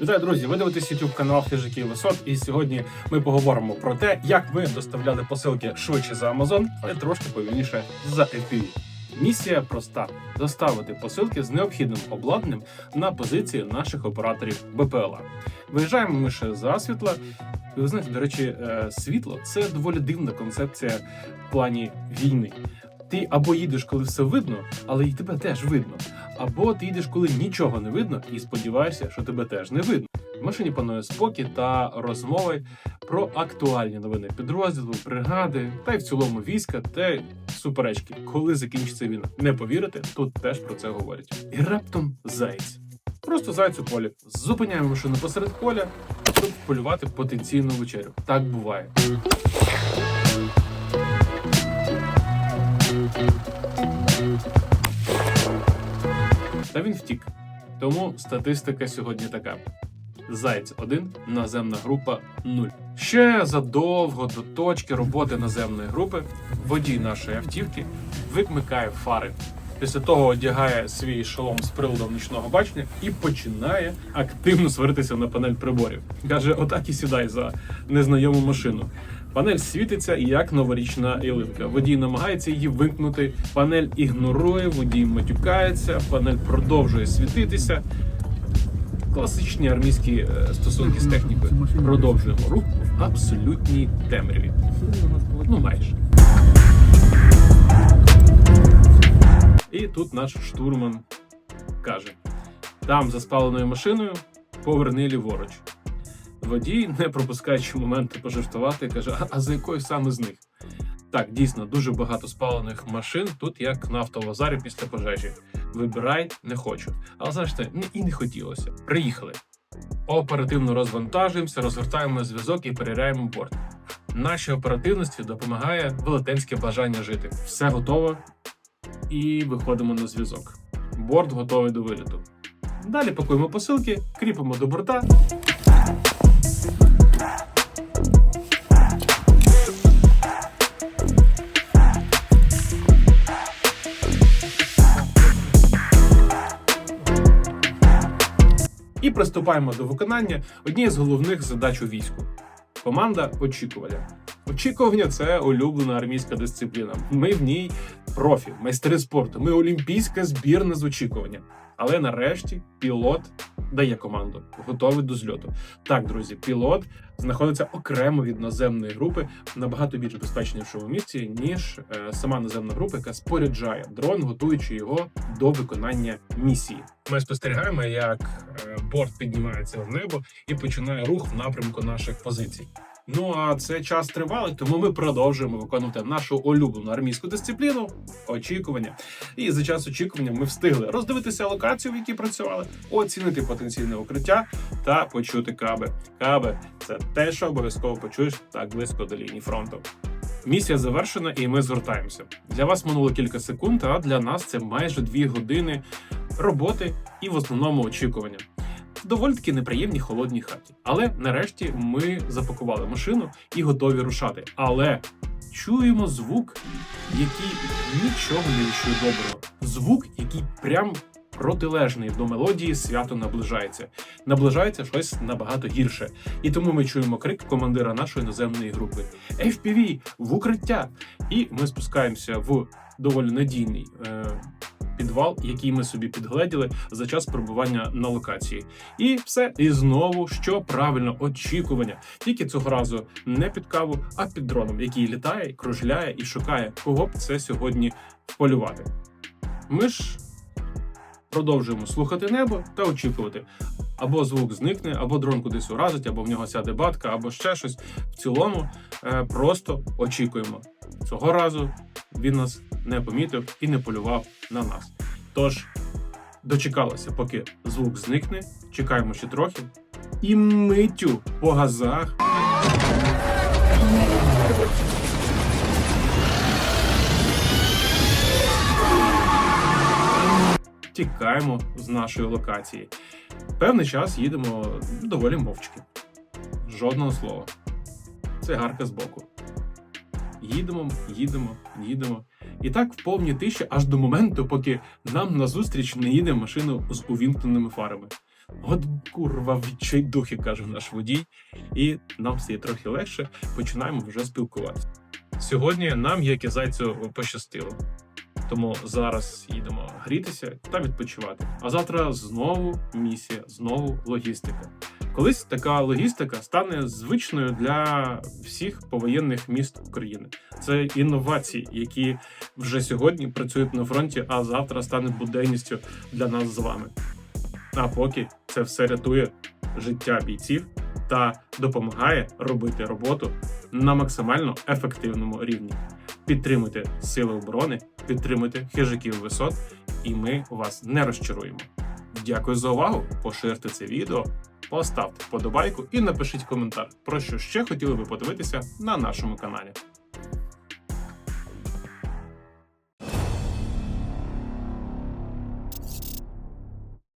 Вітаю, друзі! Ви дивитесь YouTube канал Хижаків Висот, і сьогодні ми поговоримо про те, як ми доставляли посилки швидше за Amazon, але трошки повільніше за FPV. Місія проста: доставити посилки з необхідним обладнанням на позиції наших операторів БПЛА. Виїжджаємо ми ще засвітла. І ви знаєте, до речі, е, світло це доволі дивна концепція в плані війни. Ти або їдеш, коли все видно, але і тебе теж видно. Або ти їдеш, коли нічого не видно, і сподіваєшся, що тебе теж не видно. В машині панує спокій та розмови про актуальні новини підрозділу, бригади та й в цілому війська та суперечки, коли закінчиться війна. Не повірите, тут теж про це говорять. І раптом заєць. Просто заяць у полі. Зупиняємо машину посеред поля, щоб полювати потенційну вечерю. Так буває. Та він втік. Тому статистика сьогодні така: Заєць 1, наземна група 0. Ще задовго до точки роботи наземної групи водій нашої автівки викмикає фари. Після того одягає свій шолом з приладом нічного бачення і починає активно сваритися на панель приборів. Каже: отак і сідай за незнайому машину. Панель світиться як новорічна ялинка. Водій намагається її вимкнути. Панель ігнорує, водій матюкається, панель продовжує світитися. Класичні армійські е, стосунки з технікою. Продовжуємо рух в абсолютній темряві. Ну, майже. І тут наш штурман каже: там за спаленою машиною поверни ліворуч. Водій, не пропускаючи моменту пожартувати, каже: а, а за якою саме з них? Так, дійсно, дуже багато спалених машин тут, як на автовазарі після пожежі. Вибирай, не хочу. Але не і не хотілося. Приїхали. Оперативно розвантажуємося, розгортаємо зв'язок і перевіряємо борт. Нашій оперативності допомагає велетенське бажання жити. Все готово. І виходимо на зв'язок. Борт готовий до виліту. Далі пакуємо посилки, кріпимо до борта. І приступаємо до виконання однієї з головних задач у війську. Команда очікування. Очікування це улюблена армійська дисципліна. Ми в ній профі, майстри спорту. Ми олімпійська збірна з очікування. Але нарешті пілот дає команду, готовий до зльоту. Так, друзі, пілот знаходиться окремо від наземної групи набагато більш безпечнішому місці, ніж е, сама наземна група, яка споряджає дрон, готуючи його до виконання місії. Ми спостерігаємо, як е, борт піднімається в небо і починає рух в напрямку наших позицій. Ну а це час тривалий, тому ми продовжуємо виконувати нашу улюблену армійську дисципліну очікування. І за час очікування ми встигли роздивитися локацію, в якій працювали, оцінити потенційне укриття та почути каби. Каби це те, що обов'язково почуєш так близько до лінії фронту. Місія завершена, і ми звертаємося. Для вас минуло кілька секунд, а для нас це майже дві години роботи і в основному очікування. Доволі таки неприємній холодній хаті. Але нарешті ми запакували машину і готові рушати. Але чуємо звук, який нічого не віщує доброго. Звук, який прям протилежний до мелодії свято наближається. Наближається щось набагато гірше. І тому ми чуємо крик командира нашої наземної групи: FPV, в укриття! І ми спускаємося в доволі надійний. Е- Підвал, який ми собі підгледіли за час перебування на локації, і все. І знову що правильно очікування. Тільки цього разу не під каву, а під дроном, який літає, кружляє і шукає, кого б це сьогодні полювати. Ми ж продовжуємо слухати небо та очікувати. Або звук зникне, або дрон кудись уразить, або в нього сяде батка, або ще щось. В цілому е, просто очікуємо. Цього разу він нас не помітив і не полював на нас. Тож дочекалося, поки звук зникне, чекаємо ще трохи, і миттю по газах. Тікаємо з нашої локації. Певний час їдемо доволі мовчки. Жодного слова. Це гарка збоку. Їдемо, їдемо, їдемо. І так в повній тиші аж до моменту, поки нам назустріч не їде машина з увімкненими фарами. От курва, відчайдухи, каже наш водій, і нам стає трохи легше. Починаємо вже спілкуватися. Сьогодні нам, як і зайцю, пощастило. Тому зараз їдемо грітися та відпочивати. А завтра знову місія, знову логістика. Колись така логістика стане звичною для всіх повоєнних міст України. Це інновації, які вже сьогодні працюють на фронті, а завтра стане буденністю для нас з вами. А поки це все рятує життя бійців та допомагає робити роботу на максимально ефективному рівні. Підтримуйте сили оборони, підтримуйте хижаків висот, і ми вас не розчаруємо. Дякую за увагу. Поширте це відео, поставте вподобайку і напишіть коментар, про що ще хотіли би подивитися на нашому каналі.